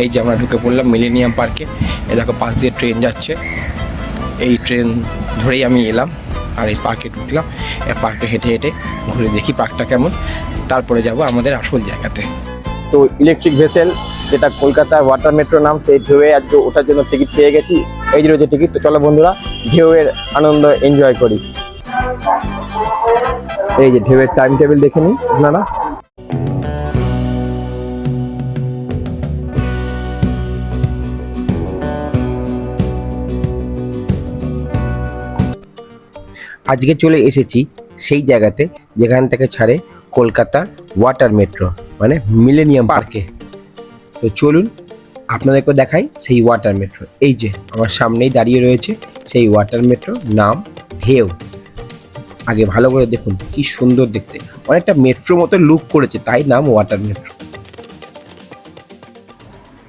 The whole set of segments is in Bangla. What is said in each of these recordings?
এই যে আমরা ঢুকে পড়লাম মিলেনিয়াম পার্কে এ। দেখো, পাশ দিয়ে ট্রেন যাচ্ছে। এই ট্রেন ধরেই আমি এলাম আর এই পার্কে ঢুকলাম। পার্কে হেঁটে হেঁটে ঘুরে দেখি পার্কটা কেমন। তারপরে যাব আমাদের আসল জায়গাতে। তো ইলেকট্রিক ভেসেল যেটা কলকাতা ওয়াটার মেট্রো নাম, সেই ঢেউয়ে আজকে ওঠার জন্য টিকিট পেয়ে গেছি। এই যে রয়েছে টিকিট তো চলো বন্ধুরা, ঢেউয়ের আনন্দ এনজয় করি। এই যে ঢেউয়ের টাইম টেবিল দেখে নিন আপনারা। আজকে চলে এসেছি সেই জায়গাতে যেখান থেকে ছাড়ে কলকাতার ওয়াটার মেট্রো মানে মিলেনিয়াম পার্কে। তো চলুন আপনাদেরকে দেখাই সেই ওয়াটার মেট্রো। এই যে আমার সামনেই দাঁড়িয়ে রয়েছে সেই ওয়াটার মেট্রো নাম ঢেউ। আগে ভালো করে দেখুন কি সুন্দর দেখতে। অনেকটা মেট্রো মতো লুক করেছে তাই নাম ওয়াটার মেট্রো।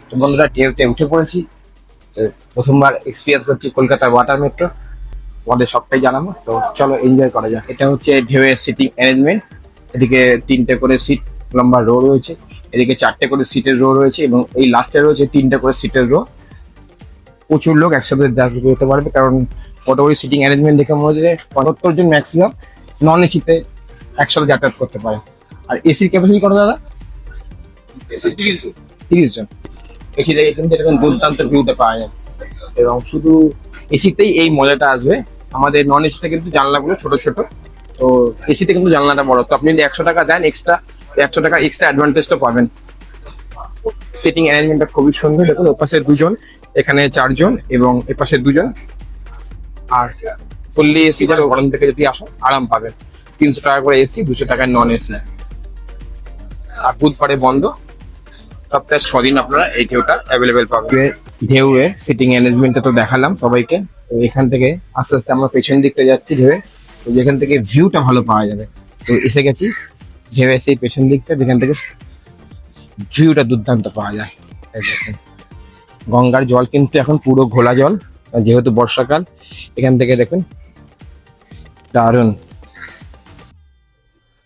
তো বন্ধুরা ঢেউতে উঠে পড়েছি। তো প্রথমবার এক্সপিরিয়েন্স করছি কলকাতার ওয়াটার মেট্রো তোমাদের সবটাই জানাব। তো চলো এনজয় করা যাক। এটা হচ্ছে ঢেউয়ের সিটিং অ্যারেঞ্জমেন্ট এদিকে তিনটে করে সিট লম্বা রো রয়েছে। এদিকে চারটে করে সিটের রো রয়েছে এবং এই লাস্টে রয়েছে তিনটে করে সিটের রো প্রচুর লোক একসাথে দেখা করতে পারবে কারণ মোটামুটি সিটিং অ্যারেঞ্জমেন্ট দেখে মনে হচ্ছে পঁচাত্তর জন ম্যাক্সিমাম নন এসিতে একসাথে যাতায়াত করতে পারে। আর এসির ক্যাপাসিটি কত দাদা? তিরিশ জন। কিন্তু এরকম দুর্দান্ত ভিউটা পাওয়া যায়। এবং শুধু এসিতেই এই মজাটা আসবে। আমাদের নন এসিতে কিন্তু জানলাগুলো ছোট ছোট। তো এসিতে কিন্তু জানলাটা বড়। তো আপনি যদি একশো টাকা দেন এক্সট্রা একশো টাকা এক্সট্রা অ্যাডভান্টেজটা পাবেন। সিটিং অ্যারেঞ্জমেন্টটা খুবই সুন্দর। দেখুন, ওপাশে দুজন, এখানে চারজন এবং এপাশে দুজন। আর ফুললি এসি যারা গরম থেকে যদি আসো আরাম পাবেন। তিনশো টাকা করে এসি দুশো টাকায় নন এসি আর বুধবারে বন্ধ। সপ্তাহে ছদিন আপনারা এই ঢেউটা অ্যাভেলেবেল পাবেন। ঢেউয়ের সিটিং অ্যারেঞ্জমেন্টটা তো দেখালাম সবাইকে। তো এখান থেকে আস্তে আস্তে আমরা পেছন দিকটা যাচ্ছি ঢেউয়ে তো যেখান থেকে ভিউটা ভালো পাওয়া যাবে। তো এসে গেছি ঢেউয়ে সেই পেছন দিকটা যেখান থেকে ভিউটা দুর্দান্ত পাওয়া যায়। গঙ্গার জল কিন্তু এখন পুরো ঘোলা জল যেহেতু বর্ষাকাল, এখান থেকে দেখুন, দারুণ।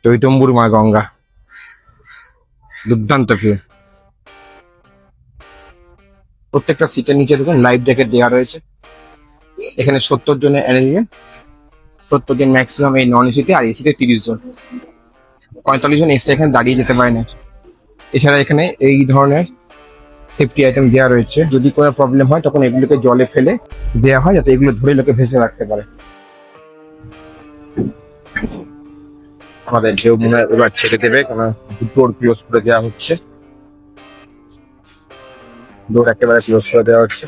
টৈটম্বুর মা গঙ্গা। দুর্দান্ত ভিউ প্রত্যেকটা সিটের নিচে দেখুন লাইফ জ্যাকেট দেওয়া রয়েছে। এখানে সত্তর জনের অ্যারেঞ্জমেন্ট সত্তর জন ম্যাক্সিমাম এই নন এসিতে আর এসিতে তিরিশ জন। পঁয়তাল্লিশ জন এক্সট্রা এখানে দাঁড়িয়ে যেতে পারে না। এছাড়া এখানে এই ধরনের সেফটি আইটেম দেওয়া রয়েছে। যদি কোনো প্রবলেম হয়, তখন এগুলোকে জলে ফেলে দেওয়া হয়, যাতে এগুলো ধরে লোকে ভেসে রাখতে পারে। আমাদের ঢেউ মনে এবার ছেড়ে দেবে কারণ ডোর ক্লোজ করে দেওয়া হচ্ছে। ডোর একেবারে ক্লোজ করে দেওয়া হচ্ছে।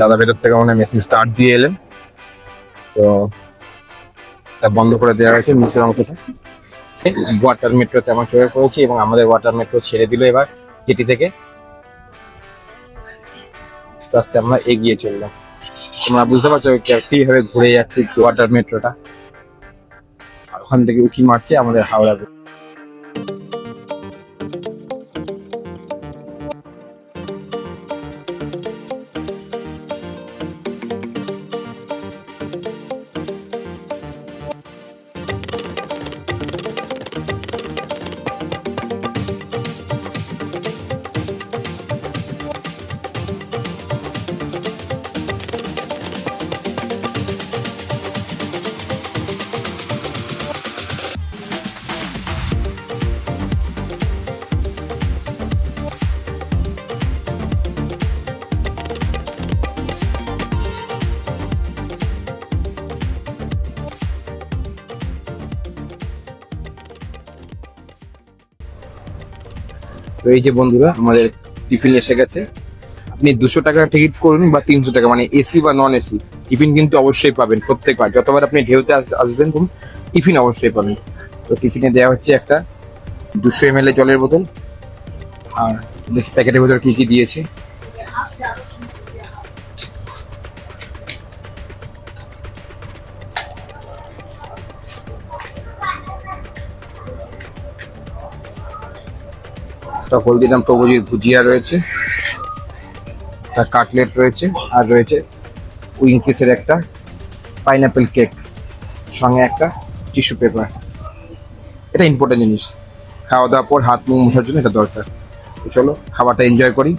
দাদা ভেতর থেকে মনে মেশিন স্টার্ট দিয়ে এলেন। তো বন্ধ করে দেওয়া হয়েছে, নিচের অংশটা। ওয়াটার মেট্রোতে আমার চোখে পড়েছি এবং আমাদের ওয়াটার মেট্রো ছেড়ে দিল এবার জেটি থেকে। আস্তে আস্তে আমরা এগিয়ে চললাম। তোমরা বুঝতে পারছ কীভাবে ঘুরে যাচ্ছে ওয়াটার মেট্রোটা ওখান থেকে উঠি মারছে আমাদের হাওড়া। এই যে বন্ধুরা, আমাদের টিফিন এসে গেছে। আপনি দুশো টাকা টিকিট করুন বা তিনশো টাকা মানে এসি বা নন এসি টিফিন কিন্তু অবশ্যই পাবেন প্রত্যেকবার। যতবার আপনি ঢেউতে আস- আসবেন তখন টিফিন অবশ্যই পাবেন। তো টিফিনে দেওয়া হচ্ছে একটা দুশো এম জলের বোতল। আর প্যাকেটের ভেতর কি কি দিয়েছে। একটা হলদিরাম প্রভুজির ভুজিয়া রয়েছে। একটা কাটলেট রয়েছে আর রয়েছে উইঙ্কিসের একটা পাইনাপেল কেক, সঙ্গে একটা টিস্যু পেপার। এটা ইম্পর্টেন্ট জিনিস। খাওয়া দাওয়ার পর হাত মুখ মোছার জন্য এটা দরকার। তো চলো, খাবারটা এনজয় করি।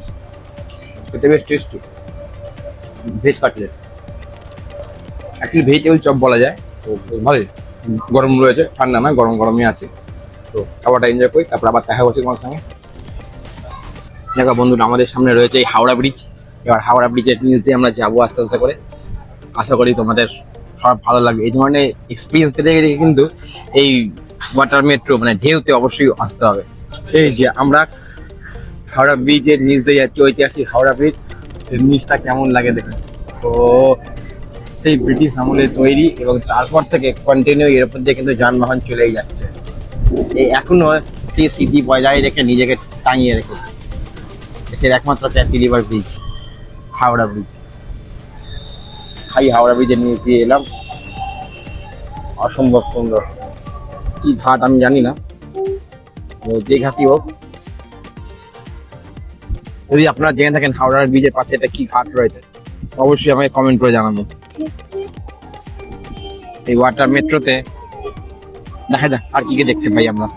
খেতে বেশ tasty veg cutlet. Actually vegetable chop বলা যায়। তো ভালোই। গরম রয়েছে, ঠান্ডা না গরম গরমই আছে। তো খাবারটা এনজয় করি, তারপর আবার দেখা হচ্ছে তোমার সঙ্গে। দেখো বন্ধুরা, আমাদের সামনে রয়েছে এই হাওড়া ব্রিজ এবার হাওড়া ব্রিজের নিচ দিয়ে আমরা যাব আস্তে আস্তে করে। আশা করি তোমাদের সব ভালো লাগবে। এই ধরনের এক্সপিরিয়েন্স পেতে গেলে কিন্তু এই ওয়াটার মেট্রো মানে ঢেউতে অবশ্যই আসতে হবে। এই যে আমরা হাওড়া ব্রিজের নিচ দিয়ে যাচ্ছি, ঐতিহাসিক হাওড়া ব্রিজ নিচটা কেমন লাগে দেখুন। তো সেই ব্রিটিশ আমলে তৈরি এবং তারপর থেকে কন্টিনিউ এর উপর দিয়ে কিন্তু যানবাহন চলেই যাচ্ছে। এই এখনও সেই স্মৃতি বজায় রেখে নিজেকে টাঙিয়ে রেখেছে। দেশের একমাত্র ক্যান্টিলিভার ব্রিজ হাওড়া ব্রিজ হাই হাওড়া ব্রিজে নিয়ে দিয়ে এলাম। অসম্ভব সুন্দর। কি ঘাট আমি জানি না। যে ঘাটই হোক। যদি আপনারা জেনে থাকেন হাওড়ার ব্রিজের পাশে এটা কি ঘাট রয়েছে, অবশ্যই আমাকে কমেন্ট করে জানাবেন। এই ওয়াটার মেট্রোতে দেখা যাক আর কি কি দেখতে পাই আমরা।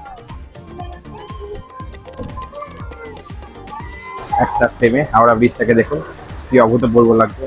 একটা ফ্রেমে হাওড়া ব্রিজটাকে দেখুন কি অভূতপূর্ব লাগবে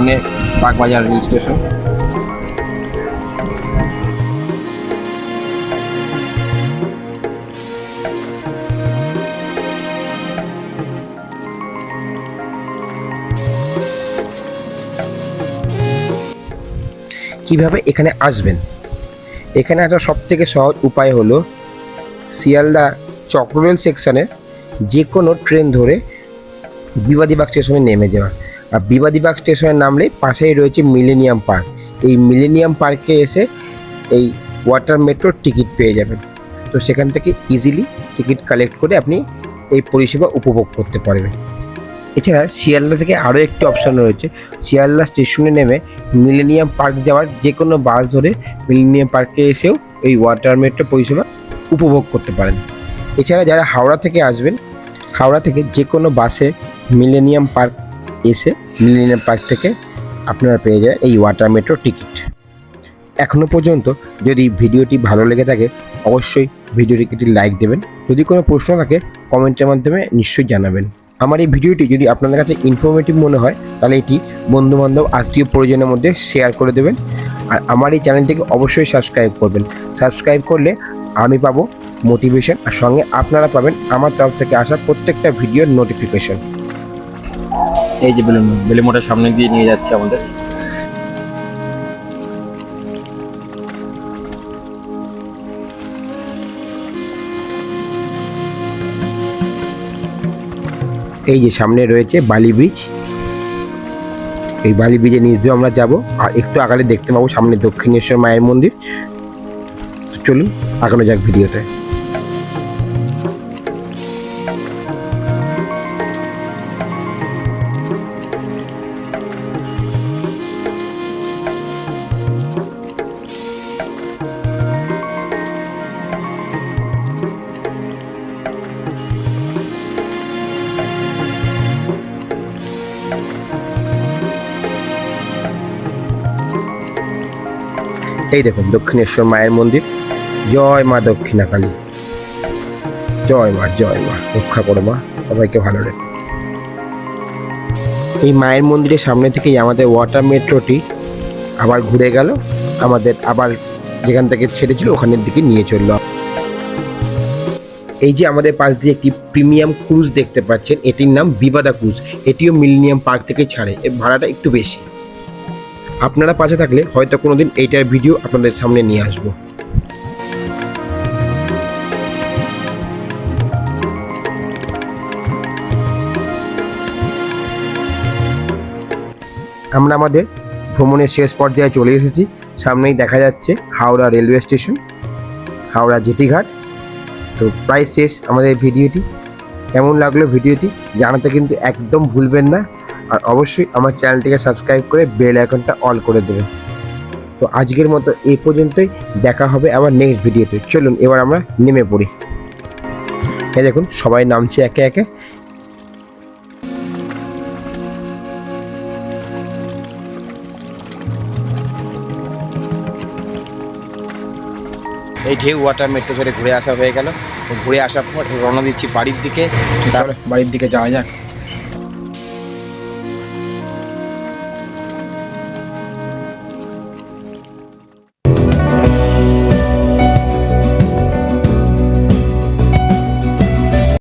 সামনে বাগবাজার রেল স্টেশন। কীভাবে এখানে আসবেন? এখানে আসার সব থেকে সহজ উপায় হলো শিয়ালদা চক্ররেল সেকশনের যে কোনো ট্রেন ধরে বিবাদীবাগ স্টেশনে নেমে যাওয়া। বিবাদীবাগ স্টেশনে নামলে পাশেই রয়েছে মিলেনিয়াম পার্ক। এই মিলেনিয়াম পার্কে এসে এই ওয়াটার মেট্রোর টিকিট পেয়ে যাবেন। তো সেখান থেকে ইজিলি টিকিট কালেক্ট করে আপনি এই পরিষেবা উপভোগ করতে পারবেন। এছাড়া শিয়ালদা থেকে আরও একটি অপশান রয়েছে। শিয়ালদা স্টেশনে নেমে মিলেনিয়াম পার্ক যাওয়ার যে কোনো বাস ধরে মিলেনিয়াম পার্কে এসেও এই ওয়াটার মেট্রো পরিষেবা উপভোগ করতে পারেন। এছাড়া যারা হাওড়া থেকে আসবেন, হাওড়া থেকে যে কোনো বাসে মিলেনিয়াম পার্ক এসে মিলেনিয়াম পার্ক থেকে আপনারা পেয়ে যাবেন এই ওয়াটার মেট্রো টিকিট। এখনও পর্যন্ত যদি ভিডিওটি ভালো লেগে থাকে, অবশ্যই ভিডিওটিকে একটি লাইক দেবেন। যদি কোনো প্রশ্ন থাকে, কমেন্টের মাধ্যমে নিশ্চয়ই জানাবেন। আমার এই ভিডিওটি যদি আপনাদের কাছে ইনফরমেটিভ মনে হয়, তাহলে এটি বন্ধুবান্ধব, আত্মীয় পরিজনের মধ্যে শেয়ার করে দেবেন। আর আমার এই চ্যানেলটিকে অবশ্যই সাবস্ক্রাইব করবেন। সাবস্ক্রাইব করলে আমি পাবো মোটিভেশন আর সঙ্গে আপনারা পাবেন আমার তরফ থেকে আসা প্রত্যেকটা ভিডিওর নোটিফিকেশন এই যে বেলুন বেলুমোটার সামনে দিয়ে নিয়ে যাচ্ছে আমাদের। এই যে সামনে রয়েছে বালি ব্রিজ। এই বালি ব্রিজের নিচ দিয়ে আমরা যাব। আর একটু আগালে দেখতে পাবো সামনে দক্ষিণেশ্বর মায়ের মন্দির। চলুন, আগানো যাক ভিডিওতে। এই দেখুন, দক্ষিণেশ্বর মায়ের মন্দির। জয় মা দক্ষিণা কালী জয় মা জয় মা, রক্ষা করো মা, সবাইকে ভালো রেখো। এই মায়ের মন্দিরের সামনে থেকেই আমাদের ওয়াটার মেট্রোটি আবার ঘুরে গেল। আমাদের আবার যেখান থেকে ছেড়েছিল, ওখানের দিকে নিয়ে চলল। এই যে আমাদের পাশ দিয়ে একটি প্রিমিয়াম ক্রুজ দেখতে পাচ্ছেন, এটির নাম বিবাদা ক্রুজ। এটিও মিলেনিয়াম পার্ক থেকে ছাড়ে, এর ভাড়াটা একটু বেশি। আপনারা পাশে থাকলে হয়তো কোনো দিন এইটার ভিডিও আপনাদের সামনে নিয়ে আসব। আমরা আমাদের ভ্রমণের শেষ পর্যায়ে চলে এসেছি। সামনেই দেখা যাচ্ছে হাওড়া রেলওয়ে স্টেশন, হাওড়া জেটিঘাট। তো প্রায় শেষ আমাদের ভিডিওটি। কেমন লাগল ভিডিওটি, জানাতে কিন্তু একদম ভুলবেন না। আর অবশ্যই আমার চ্যানেলটিকে সাবস্ক্রাইব করে বেল আইকনটা অল করে দেবেন। তো আজকের মতো এই পর্যন্তই, দেখা হবে আবার নেক্সট ভিডিওতে। চলুন, এবার আমরা নেমে পড়ি। এই দেখুন, সবাই নামছে একে একে। এই ঢেউ ওয়াটার মেট্রো ধরে ঘুরে আসা হয়ে গেল। ঘুরে আসার পর রওনা দিচ্ছি বাড়ির দিকে। বাড়ির দিকে যাওয়া যাক।